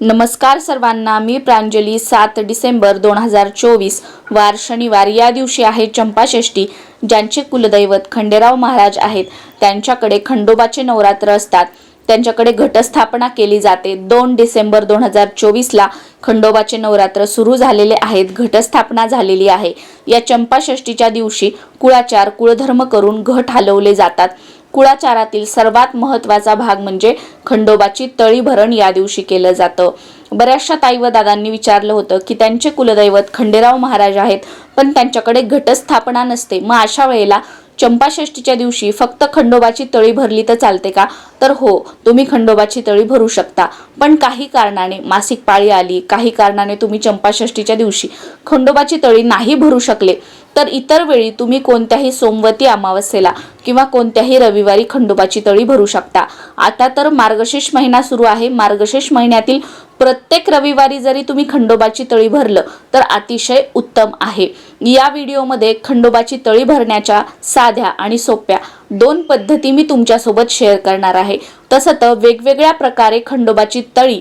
नमस्कार सर्वांना मी प्रांजली सात डिसेंबर दोन हजार चोवीस वार शनिवार. या दिवशी आहे चंपाषष्ठी ज्यांचे कुलदैवत खंडेराव महाराज आहेत. त्यांच्याकडे खंडोबाचे नवरात्र असतात. त्यांच्याकडे घटस्थापना केली जाते. दोन डिसेंबर दोन हजार चोवीसला खंडोबाचे नवरात्र सुरू झालेले आहेत. घटस्थापना झालेली आहे. या चंपाषष्टीच्या दिवशी कुळाचार कुळधर्म करून घट हलवले जातात. कुळाचारातील सर्वात महत्त्वाचा भाग म्हणजे खंडोबाची तळीभरण या दिवशी केलं जातं. बऱ्याचशा ताई व दादांनी विचारलं होतं की त्यांचे कुलदैवत खंडेराव महाराज आहेत पण त्यांच्याकडे घटस्थापना नसते. मग अशा वेळेला चंपाषष्टीच्या दिवशी फक्त खंडोबाची तळी भरली तर चालते का? तर हो तुम्ही खंडोबाची तळी भरू शकता. पण काही कारणाने मासिक पाळी आली काही कारणाने तुम्ही चंपाषष्टीच्या दिवशी खंडोबाची तळी नाही भरू शकले. तर इतर वेळी तुम्ही कोणत्याही सोमवती अमावस्येला किंवा कोणत्याही रविवारी खंडोबाची तळी भरू शकता. आता तर मार्गशीर्ष महिना सुरू आहे. मार्गशीर्ष महिन्यातील प्रत्येक रविवारी जरी तुम्ही खंडोबाची तळी भरलं तर अतिशय उत्तम आहे. या व्हिडिओमध्ये खंडोबाची तळी भरण्याच्या साध्या आणि सोप्या दोन पद्धती मी तुमच्यासोबत शेअर करणार आहे. तसं तर वेगवेगळ्या प्रकारे खंडोबाची तळी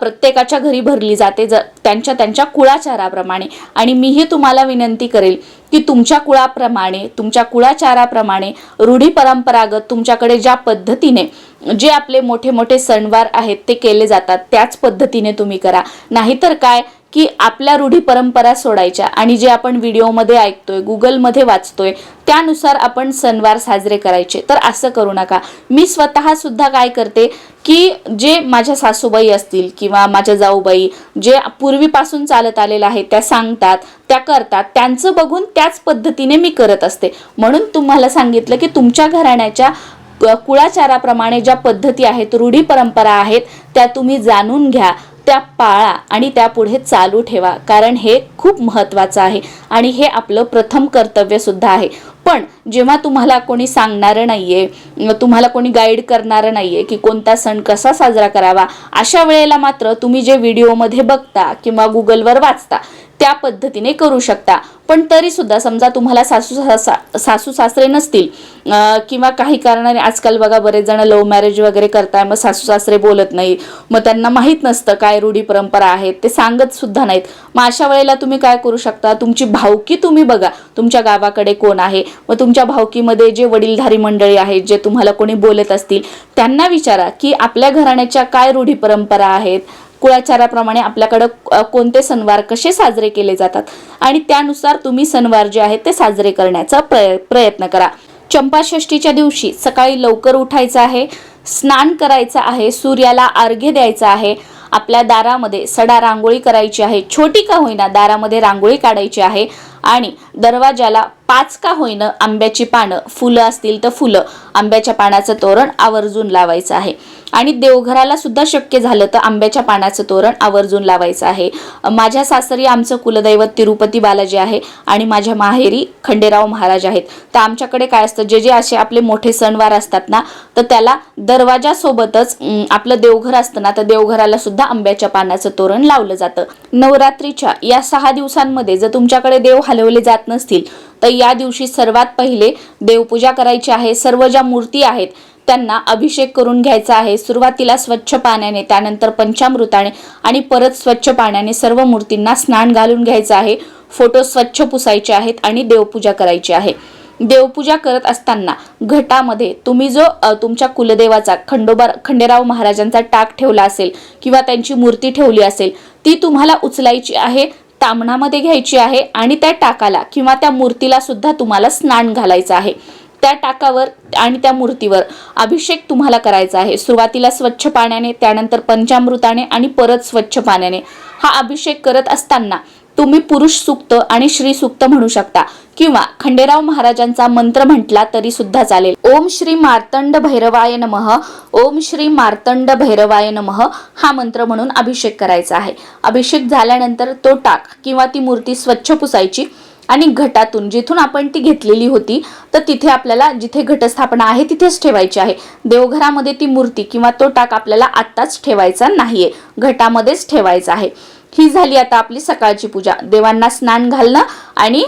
प्रत्येकाच्या घरी भरली जाते ज त्यांच्या त्यांच्या कुळाचाराप्रमाणे. आणि मीही तुम्हाला विनंती करेल की तुमच्या कुळाप्रमाणे तुमच्या कुळाचाराप्रमाणे रूढी परंपरागत तुमच्याकडे ज्या पद्धतीने जे आपले मोठे मोठे सणवार आहेत ते केले जातात त्याच पद्धतीने तुम्ही करा. नाहीतर काय की आपल्या रूढी परंपरा सोडायच्या. आणि जे आपण व्हिडिओमध्ये ऐकतोय गुगलमध्ये वाचतोय त्यानुसार आपण सणवार साजरे करायचे. तर असं करू नका. मी स्वतः सुद्धा काय करते की जे माझ्या सासूबाई असतील किंवा माझ्या जाऊबाई जे पूर्वीपासून चालत आलेलं आहे त्या सांगतात त्या करतात. त्यांचं बघून त्याच पद्धतीने मी करत असते. म्हणून तुम्हाला सांगितलं की तुमच्या घराण्याच्या कुळाचाराप्रमाणे ज्या पद्धती आहेत रूढी परंपरा आहेत त्या तुम्ही जाणून घ्या. त्या पाळा आणि त्यापुढे चालू ठेवा. कारण हे खूप महत्त्वाचं आहे. आणि हे आपलं प्रथम कर्तव्यसुद्धा आहे. पण जेव्हा तुम्हाला कोणी सांगणारं नाहीये तुम्हाला कोणी गाईड करणारं नाहीये की कोणता सण कसा साजरा करावा अशा वेळेला मात्र तुम्ही जे व्हिडिओमध्ये बघता किंवा गुगलवर वाचता त्या पद्धतीने करू शकता. पण तरी सुद्धा समजा तुम्हाला सासू सासा सासू सासरे नसतील किंवा काही कारणाने आजकाल बघा बरेच जण लव्ह मॅरेज वगैरे करताय मग सासू सासरे बोलत नाही मग त्यांना माहीत नसतं काय रूढी परंपरा आहेत ते सांगत सुद्धा नाहीत. मग अशा वेळेला तुम्ही काय करू शकता? तुमची भावकी तुम्ही बघा तुमच्या गावाकडे कोण आहे? मग तुमच्या भावकीमध्ये जे वडीलधारी मंडळी आहेत जे तुम्हाला कोणी बोलत असतील त्यांना विचारा की आपल्या घराण्याच्या काय रूढी परंपरा आहेत? कुळाचाराप्रमाणे आपल्याकडं कोणते सणवार कसे साजरे केले जातात? आणि त्यानुसार तुम्ही सणवार जे आहेत ते साजरे करण्याचा प्रय प्रयत्न करा. चंपाषष्टीच्या दिवशी सकाळी लवकर उठायचं आहे स्नान करायचं आहे सूर्याला अर्घ्य द्यायचा आहे आपल्या दारामध्ये सडा रांगोळी करायची आहे छोटी का होईना दारामध्ये रांगोळी काढायची आहे आणि दरवाजाला पाच का होईना आंब्याची पानं फुलं असतील तर फुलं. आंब्याच्या पानाचं तोरण आवर्जून लावायचं आहे. आणि देवघराला सुद्धा शक्य झालं तर आंब्याच्या पानाचं तोरण आवर्जून लावायचं आहे. माझ्या सासरी आमचं कुलदैवत तिरुपती बालाजी आहे आणि माझ्या माहेरी खंडेराव महाराज आहेत. तर आमच्याकडे काय असतं? जे जे असे आपले मोठे सणवार असतात ना तर त्याला दरवाजासोबतच आपलं देवघर असतं ना तर देवघराला सुद्धा आंब्याच्या पानाचं तोरण लावलं जातं. नवरात्रीच्या या सहा दिवसांमध्ये जर तुमच्याकडे देव हलवले जात नसतील तर या दिवशी सर्वात पहिले देवपूजा करायची आहे. सर्व ज्या मूर्ती आहेत त्यांना अभिषेक करून घ्यायचा आहे. सुरुवातीला स्वच्छ पाण्याने त्यानंतर पंचामृताने आणि परत स्वच्छ पाण्याने सर्व मूर्तींना स्नान घालून घ्यायचं आहे. फोटो स्वच्छ पुसायचे आहेत आणि देवपूजा करायची आहे. देवपूजा करत असताना घटामध्ये तुम्ही जो तुमच्या कुलदेवाचा खंडोबा खंडेराव महाराजांचा टाक ठेवला असेल किंवा त्यांची मूर्ती ठेवली असेल ती तुम्हाला उचलायची आहे. तामणामध्ये घ्यायची आहे आणि त्या टाकाला किंवा त्या मूर्तीला सुद्धा तुम्हाला स्नान घालायचं आहे. त्या टाकावर आणि त्या मूर्तीवर अभिषेक तुम्हाला करायचा आहे. सुरुवातीला स्वच्छ पाण्याने त्यानंतर पंचामृताने आणि परत स्वच्छ पाण्याने. हा अभिषेक करत असताना तुम्ही पुरुष सुक्त आणि श्री सुक्त म्हणू शकता. किंवा खंडेराव महाराजांचा मंत्र म्हटला तरी सुद्धा चालेल. ओम श्री मार्तंड भैरवाय नमः ओम श्री मार्तंड भैरवाय नमः हा मंत्र म्हणून अभिषेक करायचा आहे. अभिषेक झाल्यानंतर तो टाक किंवा ती मूर्ती स्वच्छ पुसायची आणि घटातून जिथून आपण ती घेतलेली होती तर तिथे आपल्याला जिथे घटस्थापना आहे तिथेच ठेवायची आहे. देवघरामध्ये ती मूर्ती किंवा तो टाक आपल्याला आत्ताच ठेवायचा नाहीये. घटामध्येच ठेवायचा आहे. ही झाली आता आपली सकाळची पूजा. देवांना स्नान घालणं आणि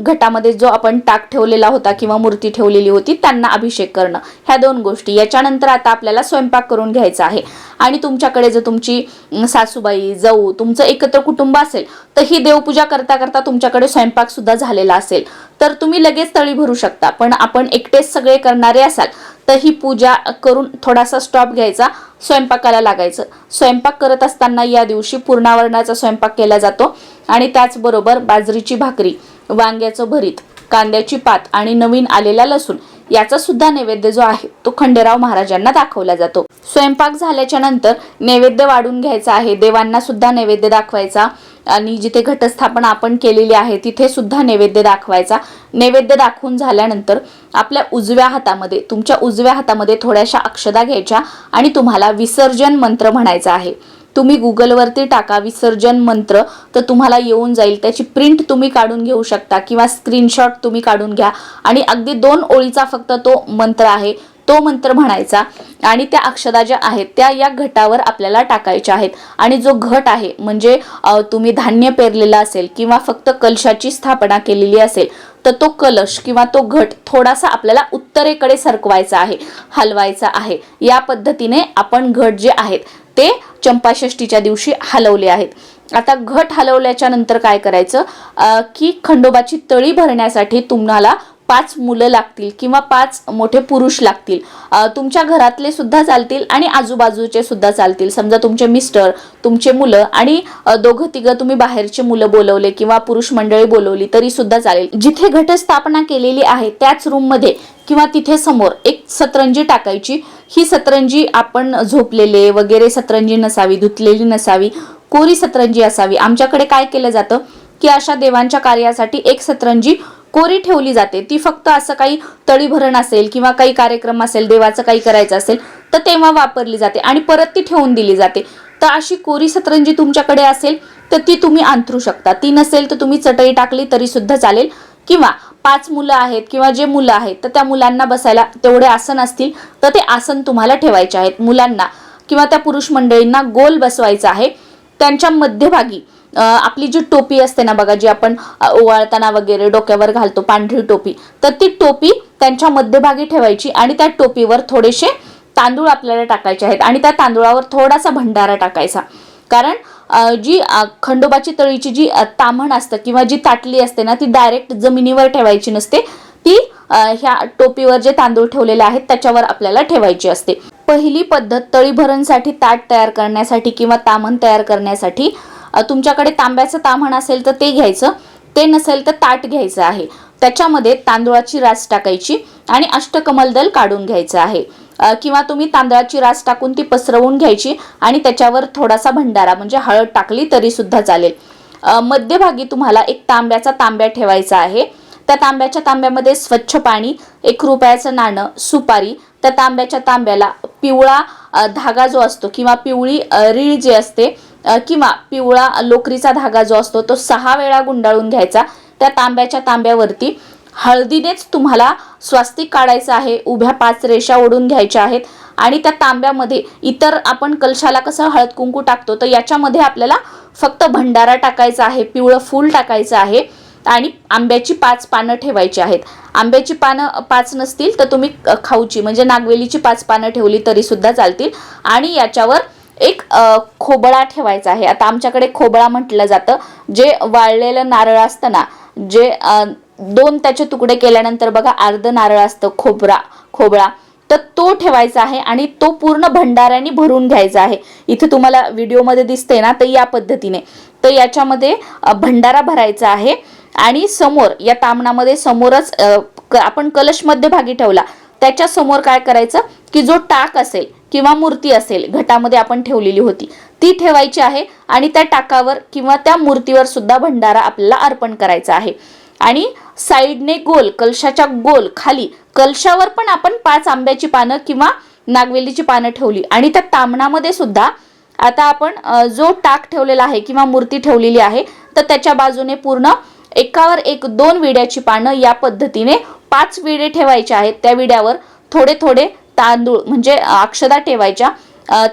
घटामध्ये जो आपण टाक ठेवलेला होता किंवा मूर्ती ठेवलेली होती त्यांना अभिषेक करणं. ह्या दोन गोष्टी. याच्यानंतर आता आपल्याला स्वयंपाक करून घ्यायचा आहे. आणि तुमच्याकडे जर तुमची सासूबाई जाऊ तुमचं एकत्र कुटुंब असेल तर ही देवपूजा करता करता तुमच्याकडे स्वयंपाक सुद्धा झालेला असेल. तर तुम्ही लगेच तळी भरू शकता. पण आपण एकटेच सगळे करणारे असाल तर ही पूजा करून थोडासा स्टॉप घ्यायचा स्वयंपाकाला लागायचं. स्वयंपाक करत असताना या दिवशी पूर्णावरणाचा स्वयंपाक केला जातो आणि त्याचबरोबर बाजरीची भाकरी वांग्याचं भरीत कांद्याची पात आणि नवीन आलेला लसूण याचा सुद्धा नैवेद्य जो आहे तो खंडेराव महाराजांना दाखवला जातो. स्वयंपाक झाल्याच्यानंतर नैवेद्य वाढून घ्यायचा आहे देवांना सुद्धा नैवेद्य दाखवायचा. आणि जिथे घटस्थापना आपण केलेली आहे तिथे सुद्धा नैवेद्य दाखवायचा. नैवेद्य दाखवून झाल्यानंतर आपल्या उजव्या हातामध्ये तुमच्या उजव्या हातामध्ये थोड्याशा अक्षदा घ्यायच्या आणि तुम्हाला विसर्जन मंत्र म्हणायचा आहे. तुम्ही गुगलवरती टाका विसर्जन मंत्र तर तुम्हाला येऊन जाईल. त्याची प्रिंट तुम्ही काढून घेऊ शकता किंवा स्क्रीनशॉट तुम्ही काढून घ्या. आणि अगदी दोन ओळीचा फक्त तो मंत्र आहे. तो मंत्र म्हणायचा आणि त्या अक्षदा ज्या आहेत त्या या घटावर आपल्याला टाकायच्या आहेत. आणि जो घट आहे म्हणजे तुम्ही धान्य पेरलेलं असेल किंवा फक्त कलशाची स्थापना केलेली असेल तर तो कलश किंवा तो घट थोडासा आपल्याला उत्तरेकडे सरकवायचा आहे हलवायचा आहे. या पद्धतीने आपण घट जे आहेत ते चंपाषष्टीच्या दिवशी हलवले आहेत. आता घट हलवल्याच्या नंतर काय करायचं? की खंडोबाची तळी भरण्यासाठी तुम्हाला पाच मुलं लागतील किंवा पाच मोठे पुरुष लागतील. तुमच्या घरातले सुद्धा चालतील आणि आजूबाजूचे सुद्धा चालतील. समजा तुमचे मिस्टर तुमचे मुलं आणि दोघं तिघं तुम्ही बाहेरचे मुलं बोलवले किंवा पुरुष मंडळी बोलवली तरी सुद्धा चालेल. जिथे घटस्थापना केलेली आहे त्याच रूममध्ये किंवा तिथे समोर एक सतरंजी टाकायची. ही सतरंजी आपण झोपलेले वगैरे सतरंजी नसावी धुतलेली नसावी कोरी सतरंजी असावी. आमच्याकडे काय केलं जातं? की अशा देवांच्या कार्यासाठी एक सतरंजी कोरी ठेवली जाते. ती फक्त असं काही तळीभरण असेल किंवा काही कार्यक्रम असेल देवाचं काही करायचं असेल तर तेव्हा वापरली जाते आणि परत ती ठेवून दिली जाते. तर अशी कोरी सतरंजी तुमच्याकडे असेल तर ती तुम्ही अंथरू शकता. ती नसेल तर तुम्ही चटई टाकली तरी सुद्धा चालेल. किंवा पाच मुलं आहेत किंवा जे मुलं आहेत तर त्या मुलांना बसायला तेवढे आसन असतील तर ते आसन तुम्हाला ठेवायचे आहेत. मुलांना किंवा त्या पुरुष मंडळींना गोल बसवायचं आहे. त्यांच्या मध्यभागी आपली जी टोपी असते ना बघा जी आपण ओवाळताना वगैरे डोक्यावर घालतो पांढरी टोपी तर ती टोपी त्यांच्या मध्यभागी ठेवायची आणि त्या टोपीवर थोडेसे तांदूळ आपल्याला टाकायचे आहेत आणि त्या तांदूळावर थोडासा भंडारा टाकायचा. कारण जी खंडोबाची तळीची जी तामण ताम्हण असतं किंवा जी ताटली असते ना ती डायरेक्ट जमिनीवर ठेवायची नसते. ती ह्या टोपीवर जे तांदूळ ठेवलेले आहेत त्याच्यावर आपल्याला ठेवायची असते. पहिली पद्धत तळीभरणसाठी ताट तयार करण्यासाठी किंवा तामण तयार करण्यासाठी तुमच्याकडे तांब्याचं ताम्हण असेल तर ते घ्यायचं ते नसेल तर ताट घ्यायचं आहे. त्याच्यामध्ये तांदूळाची रास टाकायची आणि अष्टकमल दल काढून घ्यायचं आहे. किंवा तुम्ही तांदळाची रास टाकून ती पसरवून घ्यायची आणि त्याच्यावर थोडासा भंडारा म्हणजे हळद टाकली तरी सुद्धा चालेल. मध्यभागी तुम्हाला एक तांब्याचा तांब्या ठेवायचा आहे. त्या तांब्याच्या तांब्यामध्ये स्वच्छ पाणी एक रुपयाचं नाणं सुपारी त्या तांब्याच्या तांब्याला पिवळा धागा जो असतो किंवा पिवळी रीळ जी असते किंवा पिवळा लोकरीचा धागा जो असतो तो सहा वेळा गुंडाळून घ्यायचा. त्या तांब्याच्या तांब्यावरती हळदीनेच तुम्हाला स्वास्तिक काढायचं आहे उभ्या पाच रेषा ओढून घ्यायच्या आहेत आणि त्या तांब्यामध्ये इतर आपण कलशाला कसं हळद कुंकू टाकतो तर याच्यामध्ये आपल्याला फक्त भंडारा टाकायचा आहे पिवळं फूल टाकायचं आहे. आणि आंब्याची पाच पानं ठेवायची आहेत. आंब्याची पानं पाच नसतील तर तुम्ही खाऊची म्हणजे नागवेलीची पाच पानं ठेवली तरीसुद्धा चालतील. आणि याच्यावर एक खोबळा ठेवायचा आहे. आता आमच्याकडे खोबळा म्हटलं जातं. जे वाळलेलं नारळ असतं ना जे दोन त्याचे तुकडे केल्यानंतर बघा अर्ध नारळ असतं खोबरा खोबळा. तर तो ठेवायचा आहे आणि तो पूर्ण भंडाऱ्याने भरून घ्यायचा आहे. इथे तुम्हाला व्हिडिओमध्ये दिसते ना तर या पद्धतीने. तर याच्यामध्ये भंडारा भरायचा आहे. आणि समोर या तामणामध्ये समोरच आपण कलश मध्यभागी ठेवला. त्याच्यासमोर काय करायचं? की जो टाक असेल किंवा मूर्ती असेल घटामध्ये आपण ठेवलेली होती ती ठेवायची आहे आणि त्या टाकावर किंवा त्या मूर्तीवर सुद्धा भंडारा आपल्याला अर्पण करायचा आहे. आणि साईडने गोल कलशाच्या गोल खाली कलशावर पण आपण पाच आंब्याची पानं किंवा नागवेलीची पानं ठेवली. आणि त्या तामणामध्ये सुद्धा आता आपण जो टाक ठेवलेला आहे किंवा मूर्ती ठेवलेली आहे तर त्याच्या बाजूने पूर्ण एकावर एक दोन विड्याची पानं या पद्धतीने पाच विडे ठेवायचे आहेत. त्या विड्यावर थोडे थोडे तांदूळ म्हणजे अक्षदा ठेवायच्या.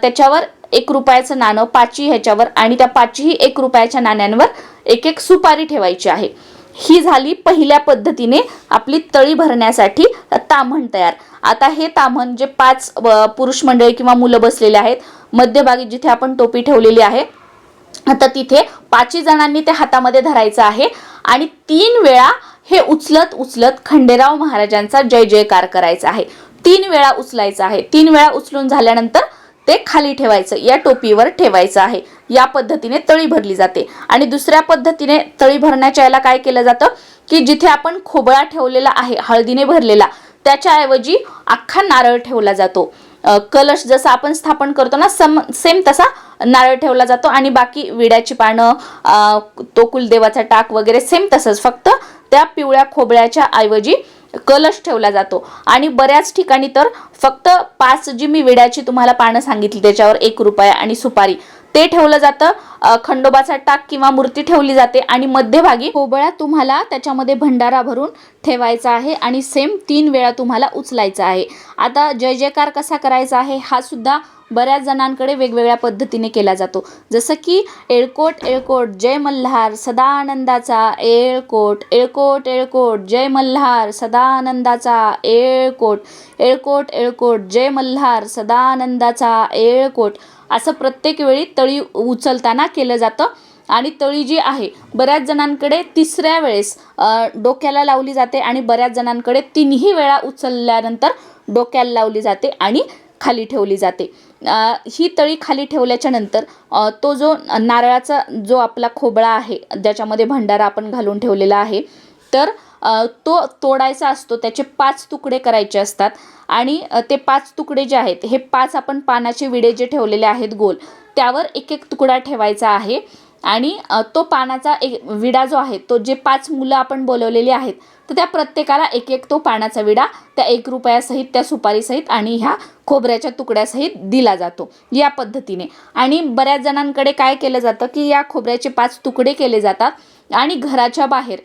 त्याच्यावर एक रुपयाचं नाणं पाची ह्याच्यावर आणि त्या पाचही एक रुपयाच्या नाण्यांवर एक एक सुपारी ठेवायची आहे. ही झाली पहिल्या पद्धतीने आपली तळी भरण्यासाठी ताम्हण तयार. आता हे ताम्हण जे पाच पुरुष मंडळी किंवा मुलं बसलेले आहेत मध्यभागी जिथे आपण टोपी ठेवलेली आहे आता तिथे पाचही जणांनी ते हातामध्ये धरायचं आहे. आणि तीन वेळा हे उचलत उचलत खंडेराव महाराजांचा जय जयकार करायचा आहे. तीन वेळा उचलायचं आहे. तीन वेळा उचलून झाल्यानंतर ते खाली ठेवायचं या टोपीवर ठेवायचं आहे. या पद्धतीने तळी भरली जाते. आणि दुसऱ्या पद्धतीने तळी भरण्याच्या याला काय केलं जातं? की जिथे आपण खोबळा ठेवलेला आहे हळदीने भरलेला त्याच्याऐवजी अख्खा नारळ ठेवला जातो. कलश जसं आपण स्थापन करतो ना सम सेम तसा नारळ ठेवला जातो आणि बाकी विड्याची पानं तो कुलदेवाचा टाक वगैरे सेम तसंच. फक्त त्या पिवळ्या खोबळ्याच्या ऐवजी कलश ठेवला जातो. आणि बऱ्याच ठिकाणी तर फक्त पाच जी मी विड्याची तुम्हाला पानं सांगितली त्याच्यावर एक रुपया आणि सुपारी. ते ठेवलं जातं. खंडोबाचा टाक किंवा मूर्ती ठेवली जाते आणि मध्यभागी खोबळा तुम्हाला त्याच्यामध्ये भंडारा भरून ठेवायचा आहे आणि सेम तीन वेळा तुम्हाला उचलायचा आहे. आता जय जयकार कसा करायचा आहे हा सुद्धा बऱ्याच जणांकडे वेगवेगळ्या पद्धतीने केला जातो. जसं की एळकोट एळकोट जय मल्हार सदा आनंदाचा एळकोट एळकोट एळकोट जय मल्हार सदा आनंदाचा एळकोट एळकोट एळकोट जय मल्हार सदा आनंदाचा एळकोट असं प्रत्येक वेळी तळी उचलताना केलं जातं. आणि तळी जी आहे बऱ्याच जणांकडे तिसऱ्या वेळेस डोक्याला लावली जाते आणि बऱ्याच जणांकडे तिन्ही वेळा उचलल्यानंतर डोक्याला लावली जाते आणि खाली ठेवली जाते. ही तळी खाली ठेवल्याच्या नंतर तो जो नारळाचा जो आपला खोबळा आहे ज्याच्यामध्ये भंडारा आपण घालून ठेवलेला आहे तर तो तोडायचा असतो त्याचे पाच तुकडे करायचे असतात. आणि ते पाच तुकडे जे आहेत हे पाच आपण पानाचे विडे जे ठेवलेले आहेत गोल त्यावर एक एक तुकडा ठेवायचा आहे. आणि तो पानाचा एक विडा जो आहे तो जे पाच मुलं आपण बोलवलेली आहेत तर त्या प्रत्येकाला एक एक तो पानाचा विडा त्या एक रुपयासहित त्या सुपारीसहित आणि ह्या खोबऱ्याच्या तुकड्यासहित दिला जातो या पद्धतीने. आणि बऱ्याच जणांकडे काय केलं जातं की या खोबऱ्याचे पाच तुकडे केले जातात आणि घराच्या बाहेर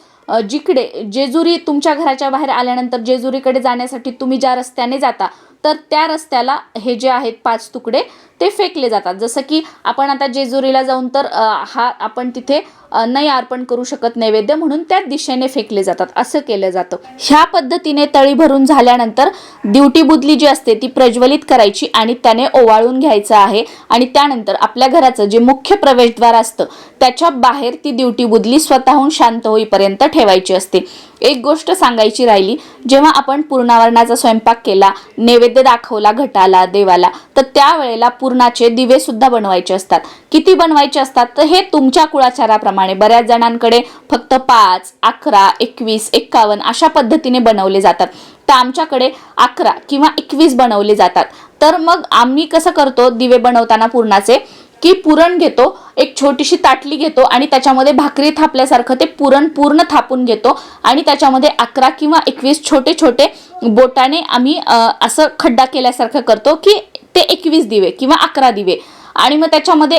जिकडे जेजुरी तुमच्या घराच्या बाहेर आल्यानंतर जेजुरीकडे जाण्यासाठी तुम्ही ज्या रस्त्याने जाता तर त्या रस्त्याला हे जे आहेत पाच तुकडे ते फेकले जातात. जसं की आपण आता जेजुरीला जाऊन तर हा आपण तिथे नाही अर्पण करू शकत नैवेद्य म्हणून त्या दिशेने फेकले जातात. असं केलं जातं. ह्या पद्धतीने तळी भरून झाल्यानंतर दिवटी बुदली जी असते ती प्रज्वलित करायची आणि त्याने ओवाळून घ्यायचं आहे. आणि त्यानंतर आपल्या घराचं जे मुख्य प्रवेशद्वार असतं त्याच्या बाहेर ती दिवटी बुदली स्वतःहून शांत होईपर्यंत ठेवायची असते. एक गोष्ट सांगायची राहिली जेव्हा आपण पूर्णावरणाचा स्वयंपाक केला नैवेद्य दाखवला घटाला देवाला तर त्यावेळेला पूर्णाचे दिवे सुद्धा बनवायचे असतात. किती बनवायचे असतात? तर हे तुमच्या कुळाचाराप्रमाणे बऱ्याच जणांकडे फक्त पाच अकरा एकवीस एक्कावन्न अशा पद्धतीने बनवले जातात. तर आमच्याकडे अकरा किंवा एकवीस बनवले जातात. तर मग आम्ही कसं करतो दिवे बनवताना पूर्णाचे? की पुरण घेतो एक छोटीशी ताटली घेतो आणि त्याच्यामध्ये भाकरी थापल्यासारखं ते पुरण पूर्ण थापून घेतो आणि त्याच्यामध्ये अकरा किंवा एकवीस छोटे छोटे बोटाने आम्ही असं खड्डा केल्यासारखं करतो की ते एकवीस दिवे किंवा अकरा दिवे. आणि मग त्याच्यामध्ये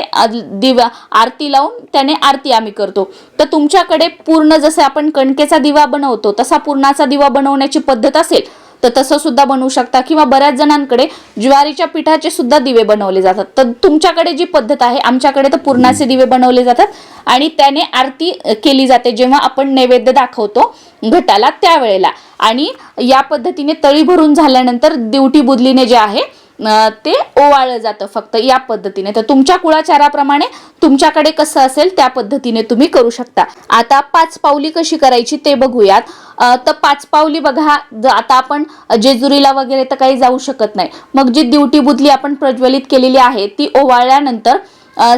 दिवा आरती लावून त्याने आरती आम्ही करतो. तर तुमच्याकडे पूर्ण जसं आपण कणकेचा दिवा बनवतो तसा पूर्णाचा दिवा बनवण्याची पद्धत असेल तर तसं सुद्धा बनवू शकता. किंवा बऱ्याच जणांकडे ज्वारीच्या पिठाचे सुद्धा दिवे बनवले जातात. तर तुमच्याकडे जी पद्धत आहे आमच्याकडे तर पूर्णाचे दिवे बनवले जातात. आणि त्याने आरती केली जाते जेव्हा आपण नैवेद्य दाखवतो घटाला त्यावेळेला. आणि या पद्धतीने तळी भरून झाल्यानंतर दिवटी बुदलीने जे आहे ते ओवाळलं जातं फक्त या पद्धतीने. तर तुमच्या कुळाचाराप्रमाणे तुमच्याकडे कसं असेल त्या पद्धतीने तुम्ही करू शकता. आता पाच पावली कशी करायची ते बघूयात. तर पाच पावली बघा आता आपण जेजुरीला वगैरे तर काही जाऊ शकत नाही. मग जी दिवटी बुदली आपण प्रज्वलित केलेली आहे ती ओवाळल्यानंतर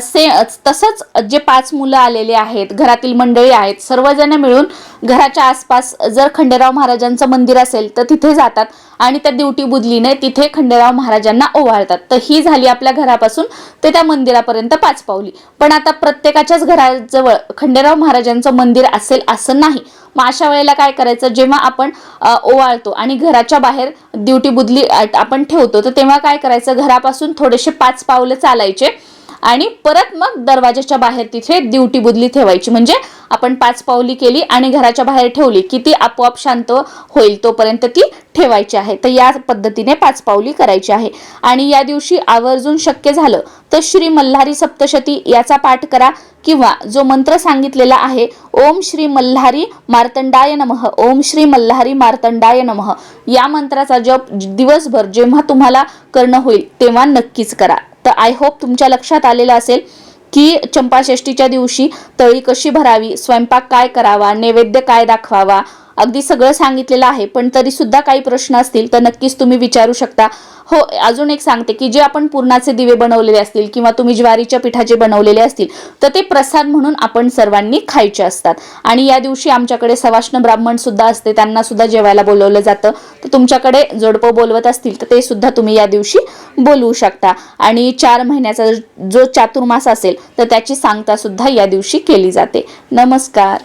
से तसंच जे पाच मुलं आलेले आहेत घरातील मंडळी आहेत सर्वजण मिळून घराच्या आसपास जर खंडेराव महाराजांचं मंदिर असेल तर तिथे जातात आणि त्या दिवटी बुदलीने तिथे खंडेराव महाराजांना ओवाळतात. तर ही झाली आपल्या घरापासून ते त्या मंदिरापर्यंत पाच पावली. पण आता प्रत्येकाच्याच घराजवळ खंडेराव महाराजांचं मंदिर असेल असं नाही. मग अशा वेळेला काय करायचं? जेव्हा आपण ओवाळतो आणि घराच्या बाहेर दिवटी बुदली आपण ठेवतो तर तेव्हा काय करायचं? घरापासून थोडेसे पाच पावलं चालायचे. आणि परत मग दरवाजाच्या बाहेर तिथे दिवटी बुदली ठेवायची. म्हणजे आपण पाच पावली केली आणि घराच्या बाहेर ठेवली की ती आपोआप शांत होईल तोपर्यंत ती ठेवायची आहे. तर या पद्धतीने पाच पावली करायची आहे. आणि या दिवशी आवर्जून शक्य झालं तर श्री मल्हारी सप्तशती याचा पाठ करा किंवा जो मंत्र सांगितलेला आहे ओम श्री मल्हारी मार्तंडाय नमः ओम श्री मल्हारी मार्तंडाय नमः. या मंत्राचा जप दिवसभर जेव्हा तुम्हाला करणं होईल तेव्हा नक्कीच करा. तर आय होप तुमच्या लक्षात आलेलं असेल की चंपाषष्टीच्या दिवशी तळी कशी भरावी स्वयंपाक काय करावा नैवेद्य काय दाखवावा अगदी सगळं सांगितलेलं आहे पण तरी सुद्धा काही प्रश्न असतील तर नक्कीच तुम्ही विचारू शकता. हो अजून एक सांगते की जे आपण पूर्णाचे दिवे बनवलेले असतील किंवा तुम्ही ज्वारीच्या पिठाचे बनवलेले असतील तर ते प्रसाद म्हणून आपण सर्वांनी खायचे असतात. आणि या दिवशी आमच्याकडे सवाष्ण ब्राह्मण सुद्धा असते त्यांना सुद्धा जेवायला बोलवलं जातं. तर तुमच्याकडे जोडपं बोलवत असतील तर ते सुद्धा तुम्ही या दिवशी बोलवू शकता. आणि चार महिन्याचा जो चातुर्मास असेल तर त्याची सांगता सुद्धा या दिवशी केली जाते. नमस्कार.